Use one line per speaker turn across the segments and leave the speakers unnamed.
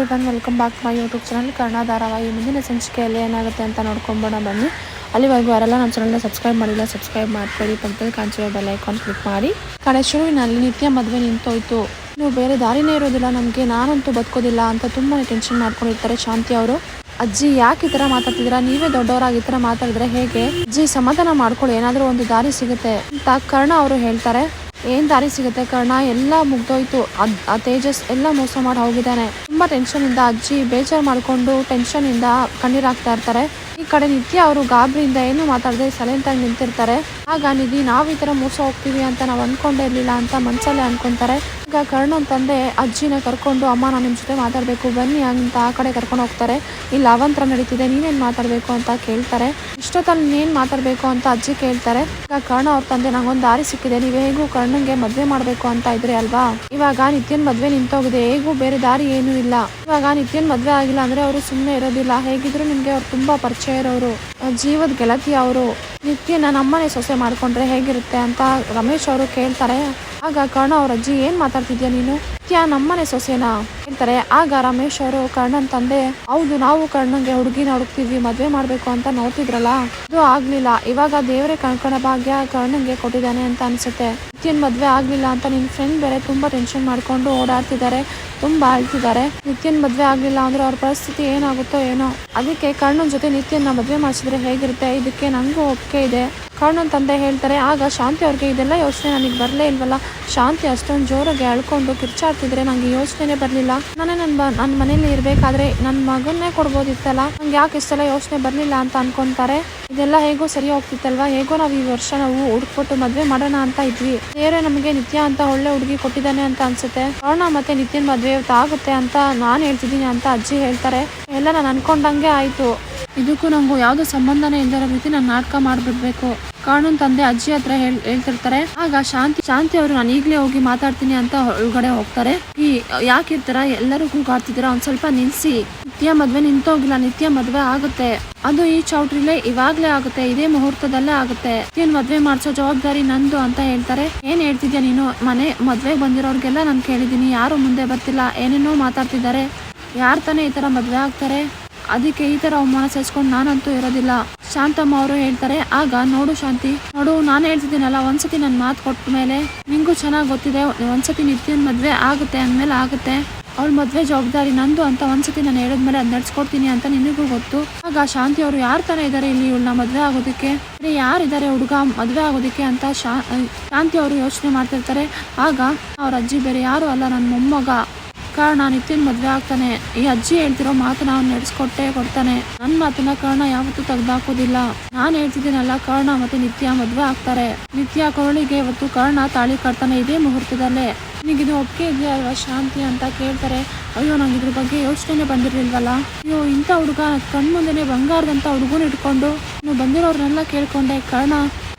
Everybody welcome back my YouTube channel. Kannada ಧಾರಾವಾಹಿ ಮುಂದಿನ ಸಂಚಿಕೆಯಲ್ಲಿ ಏನಾಗುತ್ತೆ ಅಂತ ನೋಡ್ಕೊಂಬೋಣ ಬನ್ನಿ. ಅಲ್ಲಿವರೆಗೂ ಯಾರೆಲ್ಲ ನಮ್ಮ ಚಾನಲ್ನ ಸಬ್ಸ್ಕ್ರೈಬ್ ಮಾಡಿಲ್ಲ, ಸಬ್ಸ್ಕ್ರೈಬ್ ಮಾಡ್ಕೊಳ್ಳಿ. ಪಕ್ಕದಲ್ಲಿ ಕಾಣಿಸುವ ಬೆಲ್ ಐಕಾನ್ ಕ್ಲಿಕ್ ಮಾಡಿ. ಕಡೆ ಶುರುವಿನಲ್ಲಿ ನಿತ್ಯ ಮದುವೆ ನಿಂತೋಯ್ತು. ನೀವು ಬೇರೆ ದಾರಿನೇ ಇರೋದಿಲ್ಲ ನಮಗೆ. ನಾನಂತೂ ಬದುಕೋದಿಲ್ಲ ಅಂತ ತುಂಬಾ ಟೆನ್ಷನ್ ಮಾಡ್ಕೊಂಡಿರ್ತಾರೆ ಶಾಂತಿ ಅವರು. ಅಜ್ಜಿ ಯಾಕೆ ಈ ಥರ ಮಾತಾಡ್ತಿದ್ದೀರಾ? ನೀವೇ ದೊಡ್ಡವರಾಗಿ ಈ ಥರ ಮಾತಾಡಿದ್ರೆ ಹೇಗೆ? ಅಜ್ಜಿ ಸಮಾಧಾನ ಮಾಡ್ಕೊಳ್ಳಿ. ಏನಾದರೂ ಒಂದು ದಾರಿ ಸಿಗುತ್ತೆ ಅಂತ ಕರ್ಣ ಅವರು ಹೇಳ್ತಾರೆ. ಏನ್ ದಾರಿ ಸಿಗುತ್ತೆ ಕರ್ಣ? ಎಲ್ಲ ಮುಗ್ದೋಯ್ತು. ಅದ್ ಆ ತೇಜಸ್ ಎಲ್ಲ ಮೋಸ ಮಾಡಿ ಹೋಗಿದ್ದಾನೆ. ತುಂಬಾ ಟೆನ್ಷನ್ ಇಂದ ಅಜ್ಜಿ ಬೇಜಾರ್ ಮಾಡ್ಕೊಂಡು ಟೆನ್ಷನ್ ಇಂದ ಕಣ್ಣೀರಾಗ್ತಾ ಇರ್ತಾರೆ. ಈ ಕಡೆ ನಿತ್ಯ ಅವರು ಗಾಬ್ರಿಯಿಂದ ಏನು ಮಾತಾಡದೆ ಸೈಲೆಂಟ್ ಆಗಿ ನಿಂತಿರ್ತಾರೆ. ಆಗ ನಿಧಿ, ನಾವ್ ಈ ತರ ಮೋಸ ಹೋಗ್ತೀವಿ ಅಂತ ನಾವ್ ಅನ್ಕೊಂಡೇ ಇರ್ಲಿಲ್ಲ ಅಂತ ಮನ್ಸಲ್ಲೇ ಅನ್ಕೊಂತಾರೆ. ಈಗ ಕರ್ಣನ್ ತಂದೆ ಅಜ್ಜಿನ ಕರ್ಕೊಂಡು, ಅಮ್ಮ, ನಾನು ನಿಮ್ ಜೊತೆ ಮಾತಾಡ್ಬೇಕು, ಬನ್ನಿ ಅಂತ ಆ ಕಡೆ ಕರ್ಕೊಂಡು ಹೋಗ್ತಾರೆ. ಇಲ್ಲಿ ಅವಂತರ ನಡೀತಿದೆ, ನೀನೇನ್ ಮಾತಾಡ್ಬೇಕು ಅಂತ ಕೇಳ್ತಾರೆ. ಇಷ್ಟೊತ್ತಲ್ಲಿ ನೀನ್ ಮಾತಾಡ್ಬೇಕು ಅಂತ ಅಜ್ಜಿ ಕೇಳ್ತಾರೆ. ಈಗ ಕರ್ಣ ಅವ್ರ ತಂದೆ, ನಂಗೊಂದು ದಾರಿ ಸಿಕ್ಕಿದೆ, ನೀವ್ ಹೇಗೂ ಕರ್ಣಂಗೆ ಮದ್ವೆ ಮಾಡ್ಬೇಕು ಅಂತ ಇದ್ರಿ ಅಲ್ವಾ? ಇವಾಗ ನಿತ್ಯನ್ ಮದ್ವೆ ನಿಂತೋಗಿದೆ, ಹೇಗೂ ಬೇರೆ ದಾರಿ ಏನೂ ಇಲ್ಲ. ಇವಾಗ ನಿತ್ಯನ್ ಮದ್ವೆ ಆಗಿಲ್ಲ ಅಂದ್ರೆ ಅವರು ಸುಮ್ಮನೆ ಇರೋದಿಲ್ಲ. ಹೇಗಿದ್ರು ನಿಮ್ಗೆ ಅವ್ರು ತುಂಬಾ ಪರಿಚಯ ಇರೋರು. ಜೀವದ ಗೆಳತಿ ಅವರು. ನಿತ್ಯನ ನಮ್ಮನೆ ಸೊಸೆ ಮಾಡ್ಕೊಂಡ್ರೆ ಹೇಗಿರುತ್ತೆ ಅಂತ ರಮೇಶ್ ಅವರು ಕೇಳ್ತಾರೆ. ಆಗ ಕರ್ಣ ಅವ್ರ ಅಜ್ಜಿ ಏನ್ ಮಾತಾಡ್ತಿದ್ಯಾ ನೀನು? ನಿತ್ಯ ನಮ್ಮನೆ ಸೊಸೆನಾ? ಹೇಳ್ತಾರೆ, ಆಗ ರಮೇಶ್ ಅವರು ಕರ್ಣನ್ ತಂದೆ. ಹೌದು, ನಾವು ಕರ್ಣಂಗೆ ಹುಡುಗಿನ ಹುಡುಕ್ತಿದ್ವಿ, ಮದ್ವೆ ಮಾಡ್ಬೇಕು ಅಂತ ನೋಡ್ತಿದ್ರಲ್ಲ ಅದು ಆಗ್ಲಿಲ್ಲ. ಇವಾಗ ದೇವರೇ ಕಣ್ಕಣ ಭಾಗ್ಯ ಕರ್ಣಂಗೆ ಕೊಟ್ಟಿದ್ದಾನೆ ಅಂತ ಅನ್ಸುತ್ತೆ. ನಿತ್ಯನ್ ಮದ್ವೆ ಆಗ್ಲಿಲ್ಲ ಅಂತ ನಿನ್ ಫ್ರೆಂಡ್ ಬೇರೆ ತುಂಬಾ ಟೆನ್ಷನ್ ಮಾಡ್ಕೊಂಡು ಓಡಾಡ್ತಿದ್ದಾರೆ, ತುಂಬಾ ಅಳ್ತಿದ್ದಾರೆ. ನಿತ್ಯನ್ ಮದ್ವೆ ಆಗ್ಲಿಲ್ಲ ಅಂದ್ರೆ ಅವ್ರ ಪರಿಸ್ಥಿತಿ ಏನಾಗುತ್ತೋ ಏನೋ. ಅದಕ್ಕೆ ಕರ್ಣನ್ ಜೊತೆ ನಿತ್ಯನ್ನ ಮದ್ವೆ ಮಾಡಿಸಿದ್ರೆ ಹೇಗಿರುತ್ತೆ? ಇದಕ್ಕೆ ನಂಗೂ ಒಪ್ಪಿಗೆ ಇದೆ. ಕರ್ಣನ್ ತಂದೆ ಹೇಳ್ತಾರೆ, ಆಗ ಶಾಂತಿ ಅವ್ರಿಗೆ ಇದೆಲ್ಲ ಯೋಚನೆ ನನಗೆ ಬರಲೇ ಇಲ್ವಲ್ಲ? ಶಾಂತಿ ಅಷ್ಟೊಂದು ಜೋರಾಗಿ ಅಳ್ಕೊಂಡು ಕಿರ್ಚಾಡ್ತಿದ್ರೆ ನಂಗೆ ಯೋಚನೆನೇ ಬರಲಿಲ್ಲ. ನಾನೇ ನನ್ನ ನನ್ನ ಮನೇಲಿ ಇರಬೇಕಾದ್ರೆ ನನ್ನ ಮಗನ್ನೇ ಕೊಡ್ಬೋದಿತ್ತಲ್ಲ? ನಂಗೆ ಯಾಕೆ ಇಷ್ಟೆಲ್ಲ ಯೋಚನೆ ಬರಲಿಲ್ಲ ಅಂತ ಅನ್ಕೊಂತಾರೆ? ಇದೆಲ್ಲ ಹೇಗೋ ಸರಿ ಹೋಗ್ತಿತ್ತಲ್ವಾ? ಹೇಗೋ ನಾವು ಈ ವರ್ಷ ನಾವು ಹುಡುಕ್ಬಿಟ್ಟು ಮದುವೆ ಮಾಡೋಣ ಅಂತ ಇದ್ವಿ. ಬೇರೆ ನಮಗೆ ನಿತ್ಯ ಅಂತ ಒಳ್ಳೆ ಹುಡುಗಿ ಕೊಟ್ಟಿದ್ದಾನೆ ಅಂತ ಅನ್ಸುತ್ತೆ. ಕಾರಣ ಮತ್ತೆ ನಿತ್ಯನ್ ಮದುವೆ ಆಗುತ್ತೆ ಅಂತ ನಾನು ಹೇಳ್ತಿದ್ದೀನಿ ಅಂತ ಅಜ್ಜಿ ಹೇಳ್ತಾರೆ. ಎಲ್ಲ ನಾನು ಅನ್ಕೊಂಡಂಗೆ ಆಯ್ತು. ಇದಕ್ಕೂ ನಂಗೂ ಯಾವ್ದು ಸಂಬಂಧನೇ ಇಲ್ಲದ ರೀತಿ ನಾನು ನಾಟಕ ಮಾಡ್ಬಿಡ್ಬೇಕು. ಕಾಣುನ್ ತಂದೆ ಅಜ್ಜಿ ಹತ್ರ ಹೇಳ್, ಹೇಳ್ತಿರ್ತಾರೆ. ಆಗ ಶಾಂತಿ ಶಾಂತಿ ಅವರು ನಾನು ಈಗಲೇ ಹೋಗಿ ಮಾತಾಡ್ತೀನಿ ಅಂತ ಒಳಗಡೆ ಹೋಗ್ತಾರೆ. ಈ ಯಾಕಿರ್ತಾರ ಎಲ್ಲರೂ ಕೂಗಾಡ್ತಿದ್ದೀರಾ ಒಂದ್ ಸ್ವಲ್ಪ ನಿಲ್ಸಿ. ನಿತ್ಯ ಮದ್ವೆ ನಿಂತೋಗಿಲ್ಲ, ನಿತ್ಯ ಮದ್ವೆ ಆಗುತ್ತೆ. ಅದು ಈ ಚೌಟ್ರಿಲೇ ಇವಾಗ್ಲೇ ಆಗುತ್ತೆ, ಇದೇ ಮುಹೂರ್ತದಲ್ಲೇ ಆಗುತ್ತೆ. ಏನ್ ಮದ್ವೆ ಮಾಡ್ಸೋ ಜವಾಬ್ದಾರಿ ನಂದು ಅಂತ ಹೇಳ್ತಾರೆ. ಏನ್ ಹೇಳ್ತಿದ್ಯಾ ನೀನು? ಮನೆ ಮದ್ವೆ ಬಂದಿರೋರ್ಗೆಲ್ಲ ನಾನು ಕೇಳಿದೀನಿ ಯಾರು ಮುಂದೆ ಬರ್ತಿಲ್ಲ, ಏನೇನೋ ಮಾತಾಡ್ತಿದ್ದಾರೆ. ಯಾರ್ ತಾನೇ ಈ ತರ ಮದ್ವೆ ಆಗ್ತಾರೆ? ಅದಕ್ಕೆ ಈ ತರ ಅವಮಾನ ಸಹಿಸ್ಕೊಂಡು ನಾನಂತೂ ಇರೋದಿಲ್ಲ. ಶಾಂತಮ್ಮ ಅವರು ಹೇಳ್ತಾರೆ, ಆಗ ನೋಡು ಶಾಂತಿ. ನೋಡು, ನಾನು ಹೇಳ್ತಿದ್ದೀನಲ್ಲ, ಒಂದ್ಸತಿ ನನ್ನ ಮಾತು ಕೊಟ್ಟ ಮೇಲೆ ನಿಂಗೂ ಚೆನ್ನಾಗಿ ಗೊತ್ತಿದೆ, ಒಂದ್ಸತಿ ನಿತ್ಯನ್ ಮದ್ವೆ ಆಗುತ್ತೆ ಅಂದ್ಮೇಲೆ ಆಗುತ್ತೆ. ಅವಳ ಮದ್ವೆ ಜವಾಬ್ದಾರಿ ನಂದು ಅಂತ ಒಂದ್ಸತಿ ನಾನು ಹೇಳಿದ್ಮೇಲೆ ಅದು ನಡ್ಸ್ಕೊಡ್ತೀನಿ ಅಂತ ನಿನಗೂ ಗೊತ್ತು. ಆಗ ಶಾಂತಿ ಅವರು ಯಾರು ತಾನೇ ಇದ್ದಾರೆ ಇಲ್ಲಿ ಇವಳನ್ನ ಮದುವೆ ಆಗೋದಕ್ಕೆ? ಯಾರಿದ್ದಾರೆ ಹುಡುಗ ಮದುವೆ ಆಗೋದಕ್ಕೆ ಅಂತ ಶಾಂತಿ ಅವರು ಯೋಚನೆ ಮಾಡ್ತಿರ್ತಾರೆ. ಆಗ ಅವ್ರ ಅಜ್ಜಿ ಬೇರೆ ಯಾರು ಅಲ್ಲ ನನ್ನ ಮೊಮ್ಮಗ. ಕಾರಣ ನಿತ್ಯ ಮದುವೆ ಆಗ್ತಾನೆ. ಈ ಅಜ್ಜಿ ಹೇಳ್ತಿರೋ ಮಾತು ಅವ್ನು ನಡೆಸ್ಕೊಟ್ಟೆ, ಕೊಡ್ತಾನೆ. ನನ್ನ ಮಾತನ್ನ ಕರ್ಣ ಯಾವತ್ತೂ ತೆಗ್ದಾಕೋದಿಲ್ಲ. ನಾನು ಹೇಳ್ತಿದ್ದೀನಲ್ಲ, ಕರ್ಣ ಮತ್ತೆ ನಿತ್ಯ ಮದ್ವೆ ಆಗ್ತಾರೆ. ನಿತ್ಯ ಕೊರಳಿಗೆ ಇವತ್ತು ಕರ್ಣ ತಾಳಿ ಕಟ್ತಾನೆ ಇದೇ ಮುಹೂರ್ತದಲ್ಲೇ. ನಿನಗಿದು ಒಪ್ಪಿಗೆ ಇದೆಯಾ ಅಲ್ವಾ ಶಾಂತಿ ಅಂತ ಕೇಳ್ತಾರೆ. ಅಯ್ಯೋ, ನಂಗೆ ಇದ್ರ ಬಗ್ಗೆ ಯೋಚನೆ ಬಂದಿರ್ಲಿಲ್ವಲ್ಲ? ಅಯ್ಯೋ, ಇಂಥ ಹುಡುಗ ಕಣ್ಮುಂದೆನೆ ಬಂಗಾರದಂತ ಹುಡುಗನ ಇಟ್ಕೊಂಡು ನೀವು ಬಂದಿರೋರ್ನೆಲ್ಲ ಕೇಳ್ಕೊಂಡೆ. ಕರ್ಣ,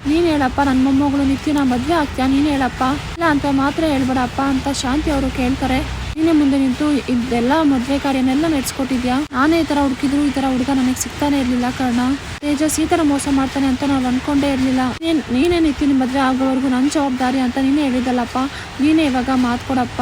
ನೀನು ಹೇಳಪ್ಪ ನನ್ನ ಮೊಮ್ಮಗಳು ನಿತ್ಯ ನಾ ಮದುವೆ ಆಗ್ತೀಯಾ? ನೀನು ಹೇಳಪ್ಪ. ಇಲ್ಲ ಅಂತ ಮಾತ್ರ ಹೇಳ್ಬೇಡಪ್ಪ ಅಂತ ಶಾಂತಿ ಅವರು ಕೇಳ್ತಾರೆ. ನೀನೇ ಮುಂದೆ ನಿಂತು ಇದೆಲ್ಲ ಮದ್ವೆ ಕಾರ್ಯನೆಲ್ಲ ನಡೆಸ್ಕೊಟ್ಟಿದ್ಯಾ? ನಾನೇ ಈ ತರ ಹುಡುಕಿದ್ರು, ಈ ತರ ಹುಡುಗ ನನಗೆ ಸಿಗ್ತಾನೆ ಇರ್ಲಿಲ್ಲ ಕಾರಣ. ತೇಜಸ್ ಈ ತರ ಮೋಸ ಮಾಡ್ತಾನೆ ಅಂತ ನಾವು ಅನ್ಕೊಂಡೇ ಇರ್ಲಿಲ್ಲ. ನೀನ್ ನಿತ್ಯನ ಮದ್ವೆ ಆಗೋವರೆಗೂ ನನ್ನ ಜವಾಬ್ದಾರಿ ಅಂತ ನೀನೇ ಹೇಳಿದಲ್ಲಪ್ಪ ನೀನೇ ಇವಾಗ ಮಾತು ಕೊಡಪ್ಪ.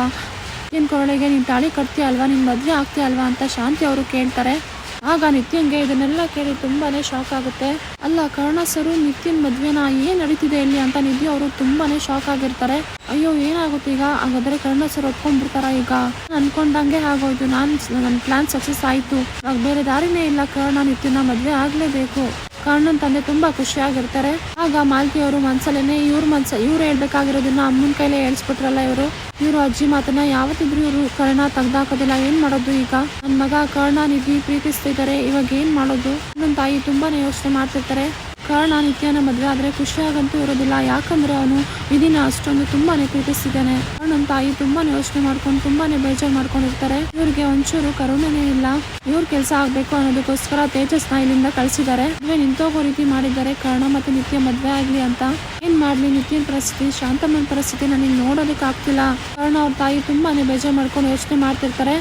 ನಿನ್ ಕೊರಳಿಗೆ ನೀನ್ ತಾಳಿ ಕಟ್ತೀಯ ಅಲ್ವಾ ನಿನ್ ಮದ್ವೆ ಆಗ್ತೀಯ ಅಲ್ವಾ ಅಂತ ಶಾಂತಿ ಅವರು ಕೇಳ್ತಾರೆ. ಆಗ ನಿತ್ಯನ್ಗೆ ಇದನ್ನೆಲ್ಲ ಕೇಳಿ ತುಂಬಾನೇ ಶಾಕ್ ಆಗುತ್ತೆ. ಅಲ್ಲ, ಕರ್ಣ ಸರು, ನಿತ್ಯನ್ ಮದ್ವೆನ? ಏನ್ ನಡೀತಿದೆ ಇಲ್ಲಿ ಅಂತ ನಿಧಿ ಅವರು ತುಂಬಾನೇ ಶಾಕ್ ಆಗಿರ್ತಾರೆ. ಅಯ್ಯೋ, ಏನಾಗುತ್ತೆ ಈಗ? ಹಾಗಾದ್ರೆ ಕರ್ಣ ಒಪ್ಕೊಂಡ್ಬಿಡ್ತಾರ ಈಗ? ಅನ್ಕೊಂಡಂಗೆ ಆಗೋದು ನಾನ್ ನನ್ನ ಪ್ಲಾನ್ ಸಕ್ಸಸ್ ಆಯ್ತು. ಬೇರೆ ದಾರಿನೇ ಇಲ್ಲ. ಕರ್ಣ ನಿತ್ಯನ ಮದ್ವೆ ಆಗ್ಲೇಬೇಕು. ಕರ್ಣನ್ ತಂದೆ ತುಂಬಾ ಖುಷಿಯಾಗಿರ್ತಾರೆ. ಆಗ ಮಾಲ್ತಿ ಅವರು ಮನ್ಸಲ್ಲೇನೆ ಇವ್ರ ಮನ್ಸ, ಇವ್ರು ಹೇಳ್ಬೇಕಾಗಿರೋದನ್ನ ಅಮ್ಮನ ಕೈಲೇ ಹೇಳ್ಸ್ಬಿಟ್ರಲ್ಲ ಇವರು. ಇವರು ಅಜ್ಜಿ ಮಾತನ್ನ ಯಾವತ್ತಿದ್ರು ಇವರು ಕರ್ಣ ತೆಗ್ದಾಕೋದಿಲ್ಲ. ಏನ್ ಮಾಡೋದು ಈಗ? ನನ್ ಮಗ ಕರ್ಣ ನಿಧಿ ಪ್ರೀತಿಸ್ತಿದ್ದಾರೆ ಇವಾಗ ಏನ್ ಮಾಡೋದು? ನನ್ನ ತಾಯಿ ತುಂಬಾನೇ ಯೋಚನೆ ಮಾಡ್ತಿರ್ತಾರೆ. ಕರ್ಣ ನಿತ್ಯನ ಮದುವೆ ಆದರೆ ಖುಷಿಯಾಗಂತೂ ಇರೋದಿಲ್ಲ. ಯಾಕಂದ್ರೆ ಅವನು ವಿಧಿನ ಅಷ್ಟೊಂದು ತುಂಬಾನೇ ಪ್ರೀತಿಸಿದ್ದಾನೆ. ನನ್ನ ತಾಯಿ ತುಂಬಾನೇ ಯೋಚನೆ ಮಾಡ್ಕೊಂಡು ತುಂಬಾನೇ ಬೇಜಾರು ಮಾಡ್ಕೊಂಡಿರ್ತಾರೆ. ಇವರಿಗೆ ಒಂಚೂರು ಕರುಣೆನೇ ಇಲ್ಲ. ಇವ್ರ ಕೆಲಸ ಆಗಬೇಕು ಅನ್ನೋದಕ್ಕೋಸ್ಕರ ತೇಜಸ್ನ ಇಲ್ಲಿಂದ ಕಳಿಸಿದ್ದಾರೆ. ಮದುವೆ ನಿಂತೋಗೋ ರೀತಿ ಮಾಡಿದ್ದಾರೆ. ಕಾರಣ ಮತ್ತೆ ನಿತ್ಯ ಮದುವೆ ಆಗಲಿ ಅಂತ. ಏನ್ ಮಾಡ್ಲಿ? ನಿತ್ಯನ ಪರಿಸ್ಥಿತಿ, ಶಾಂತಮ್ಮನ ಪರಿಸ್ಥಿತಿ ನನಗೆ ನೋಡೋದಕ್ಕೆ ಆಗ್ತಿಲ್ಲ ಕರ್ಣ ಅವ್ರ ತಾಯಿ ತುಂಬಾನೇ ಬೇಜಾರ್ ಮಾಡ್ಕೊಂಡು ಯೋಚನೆ ಮಾಡ್ತಿರ್ತಾರೆ.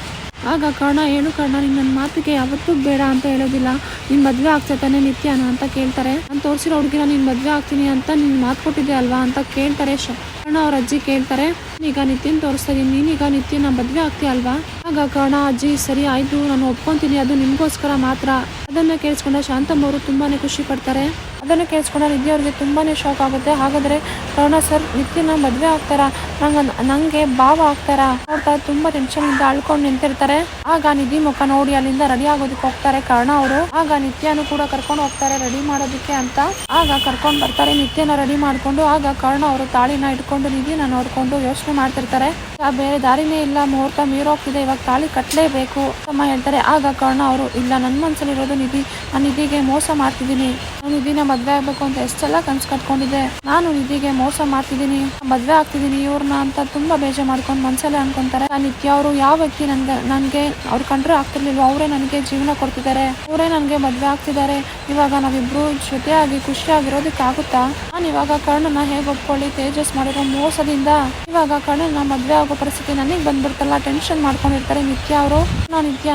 ಆಗ ಕರ್ಣ, ಹೇಳು ಕರ್ಣ ನಿನ್ನ ನನ್ನ ಮಾತಿಗೆ ಯಾವತ್ತೂ ಬೇಡ ಅಂತ ಹೇಳೋದಿಲ್ಲ. ನಿನ್ನ ಮದುವೆ ಆಗ್ತಾ ತಾನೆ ನಿತ್ಯಾನ ಅಂತ ಕೇಳ್ತಾರೆ. ನಾನು ತೋರಿಸಿರೋ ಹುಡುಗಿನ ನೀನು ಮದುವೆ ಆಗ್ತೀನಿ ಅಂತ ನಿನ್ನ ಮಾತು ಕೊಟ್ಟಿದ್ದೆ ಅಲ್ವಾ ಅಂತ ಕೇಳ್ತಾರೆ ಕರ್ಣ ಅವ್ರ ಅಜ್ಜಿ ಕೇಳ್ತಾರೆ ಈಗ ನಿತ್ಯನ್ ತೋರಿಸ್ತಾ ಇದೀನಿ. ನೀನೀಗ ನಿತ್ಯನ ಮದುವೆ ಆಗ್ತೀಯ ಅಲ್ವಾ? ಆಗ ಕರ್ಣ, ಅಜ್ಜಿ, ಸರಿ ಆಯಿತು. ನಾನು ಒಪ್ಕೊತೀನಿ. ಅದು ನಿಮಗೋಸ್ಕರ ಮಾತ್ರ. ಅದನ್ನು ಕೇಳಿಸ್ಕೊಂಡ ಶಾಂತಮ್ಮ ಅವರು ತುಂಬಾ ಖುಷಿ ಪಡ್ತಾರೆ. ಅದನ್ನು ಕೇಳಿಸ್ಕೊಂಡ್ರೆ ನಿಧಿ ಅವ್ರಿಗೆ ತುಂಬಾನೇ ಶಾಕ್ ಆಗುತ್ತೆ. ಹಾಗಾದ್ರೆ ಕರ್ಣ ಸರ್ ನಿತ್ಯನ ಮದುವೆ ಆಗ್ತಾರಾ? ನಂಗೆ ನಂಗೆ ಭಾವ ಆಗ್ತಾರಾ? ನೋಡ್ತಾ ತುಂಬಾ ಟೆನ್ಷನ್ ಇಂದ ಅಳ್ಕೊಂಡು ನಿಂತಿರ್ತಾರೆ. ಆಗ ನಿಧಿ ಮುಖ ನೋಡಿ ಅಲ್ಲಿಂದ ರೆಡಿ ಆಗೋದಕ್ಕೆ ಹೋಗ್ತಾರೆ ಕರ್ಣ ಅವರು. ಆಗ ನಿತ್ಯನು ಕೂಡ ಕರ್ಕೊಂಡು ಹೋಗ್ತಾರೆ ರೆಡಿ ಮಾಡೋದಕ್ಕೆ ಅಂತ. ಆಗ ಕರ್ಕೊಂಡು ಬರ್ತಾರೆ, ನಿತ್ಯನ ರೆಡಿ ಮಾಡ್ಕೊಂಡು. ಆಗ ಕರ್ಣ ಅವರು ತಾಳಿನ ಇಟ್ಕೊಂಡು ನಿಧಿನ ನೋಡ್ಕೊಂಡು ಯೋಚನೆ ಮಾಡ್ತಿರ್ತಾರೆ. ಬೇರೆ ದಾರಿನೇ ಇಲ್ಲ, ಮುಹೂರ್ತ ಮೀರೋಗ್ತಿದೆ, ಇವಾಗ ತಾಳಿ ಕಟ್ಟಲೇಬೇಕು ಅಮ್ಮ ಹೇಳ್ತಾರೆ. ಆಗ ಕರ್ಣ ಅವರು, ಇಲ್ಲ ನನ್ನ ಮನಸ್ಸಲ್ಲಿರೋದು ನಿಧಿ ಆ ನಿಧಿಗೆ ಮೋಸ ಮಾಡ್ತಿದ್ದೀನಿ. ನಿಧಿನ ಮದ್ವೆ ಆಗ್ಬೇಕು ಅಂತ ಎಷ್ಟೆಲ್ಲ ಕನ್ಸು ಕಟ್ಕೊಂಡಿದ್ದೆ. ನಾನು ನಿಧಿಗೆ ಮೋಸ ಮಾಡ್ತಿದ್ದೀನಿ. ಮದ್ವೆ ಆಗ್ತಿದ್ದೀನಿ. ಇವ್ರನ್ನ ಅಂತ ತುಂಬಾ ಬೇಜಾರ್ ಮಾಡ್ಕೊಂಡು ಮನ್ಸಲ್ಲೇ ಅನ್ಕೊಂತಾರೆ. ನಿತ್ಯ ಅವರು ಯಾವ ವ್ಯಕ್ತಿ ನನ್ಗೆ ನನ್ಗೆ ಅವ್ರು ಕಂಡ್ರೆ ಆಗ್ತಿರ್ಲಿಲ್ವ, ಅವರೇ ನನಗೆ ಜೀವನ ಕೊಡ್ತಿದ್ದಾರೆ. ಅವರೇ ನನಗೆ ಮದ್ವೆ ಆಗ್ತಿದ್ದಾರೆ. ಇವಾಗ ನಾವಿಬ್ರು ಜೊತೆಯಾಗಿ ಖುಷಿಯಾಗಿರೋದಕ್ಕೆ ಆಗುತ್ತಾ ನಾನು ಇವಾಗ ಕರ್ಣನ ಹೇಗೆ ಒಪ್ಕೊಳ್ಳಿ? ತೇಜಸ್ ಮಾಡಿರೋ ಮೋಸದಿಂದ. ಇವಾಗ ಕರ್ಣನ ಮದ್ವೆ ಆಗೋ ಪರಿಸ್ಥಿತಿ ನನಗೆ ಬಂದ್ಬಿಡ್ತಲ್ಲ. ಟೆನ್ಷನ್ ಮಾಡ್ಕೊಂಡಿರ್ತಾರೆ ನಿತ್ಯ ಅವರು. ನಾನು ನಿತ್ಯ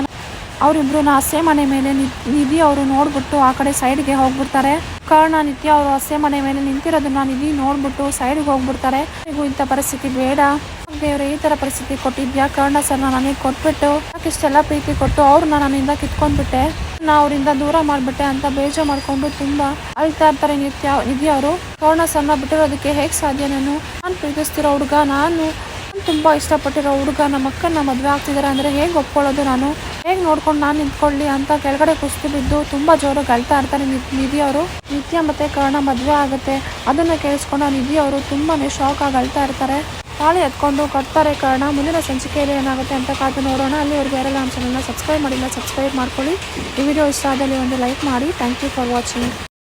ಅವರಿಬ್ರು ಹಸೆ ಮನೆ ಮೇಲೆ ನಿಧಿ ಅವರು ನೋಡ್ಬಿಟ್ಟು ಆ ಕಡೆ ಸೈಡ್ಗೆ ಹೋಗ್ಬಿಡ್ತಾರೆ. ಕರ್ಣ, ನಿತ್ಯ ಅವರು ಹಸೆ ಮನೆ ಮೇಲೆ ನಿಂತಿರೋದನ್ನ ನಿಧಿ ನೋಡ್ಬಿಟ್ಟು ಸೈಡ್ಗೆ ಹೋಗ್ಬಿಡ್ತಾರೆ. ಹೇಗೂ ಇಂಥ ಪರಿಸ್ಥಿತಿ ಬೇಡ. ದೇವರು ಈ ತರ ಪರಿಸ್ಥಿತಿ ಕೊಟ್ಟಿದ್ಯಾ? ಕರ್ಣ ಸರ್ನ ನನಗೆ ಕೊಟ್ಬಿಟ್ಟು ಇಷ್ಟೆಲ್ಲ ಪ್ರೀತಿ ಕೊಟ್ಟು ಅವ್ರನ್ನ ನನ್ನಿಂದ ಕಿತ್ಕೊಂಡ್ಬಿಟ್ಟೆ. ನಾ ಅವರಿಂದ ದೂರ ಮಾಡ್ಬಿಟ್ಟೆ ಅಂತ ಬೇಜಾರು ಮಾಡ್ಕೊಂಡು ತುಂಬಾ ಅಳ್ತಾ ಇರ್ತಾರೆ ನಿತ್ಯ, ನಿಧಿ ಅವರು. ಕರ್ಣ ಸರ್ನ ಬಿಟ್ಟಿರೋದಕ್ಕೆ ಹೇಗ್ ಸಾಧ್ಯ ನಾನು? ನಾನು ಪ್ರೀತಿಸ್ತಿರೋ ಹುಡುಗ ನಾನ್. ತುಂಬಾ ಇಷ್ಟಪಟ್ಟಿರೋ ಹುಡುಗ ನಮ್ಮ ಅಕ್ಕನ ಮದುವೆ ಆಗ್ತಿದ್ದಾರೆ ಅಂದ್ರೆ ಹೇಗೆ ಒಪ್ಕೊಳ್ಳೋದು ನಾನು? ಹೇಗೆ ನೋಡ್ಕೊಂಡು ನಾನು ನಿಂತ್ಕೊಳ್ಳಿ ಅಂತ ಕೆಳಗಡೆ ಕುಸ್ತು ಬಿದ್ದು ತುಂಬಾ ಜೋರು ಅಳ್ತಾ ಇರ್ತಾರೆ ನಿಧಿ ಅವರು. ನಿತ್ಯ ಮತ್ತೆ ಕರ್ಣ ಮದ್ವೆ ಆಗುತ್ತೆ. ಅದನ್ನ ಕೇಳಿಸ್ಕೊಂಡು ನಿಧಿಯವರು ನಿಧಿ ಅವರು ತುಂಬಾನೇ ಶಾಕ್ ಆಗಿ ಅಳ್ತಾ ಇರ್ತಾರೆ. ತಾಳಿ ಎತ್ಕೊಂಡು ಕಟ್ತಾರೆ ಕರ್ಣ. ಮುಂದಿನ ಸಂಚಿಕೆಯಲ್ಲಿ ಏನಾಗುತ್ತೆ ಅಂತ ಕಾದು ನೋಡೋಣ. ಅಲ್ಲಿವರೆಗೂ ಬೇರೆ ನಮ್ಮ ಚಾನಲ್ನ ಸಬ್ಸ್ಕ್ರೈಬ್ ಮಾಡಿಲ್ಲ ಸಬ್ಸ್ಕ್ರೈಬ್ ಮಾಡ್ಕೊಳ್ಳಿ. ಈ ವಿಡಿಯೋ ಇಷ್ಟ ಆದಲ್ಲಿ ಒಂದು ಲೈಕ್ ಮಾಡಿ. Thank you for watching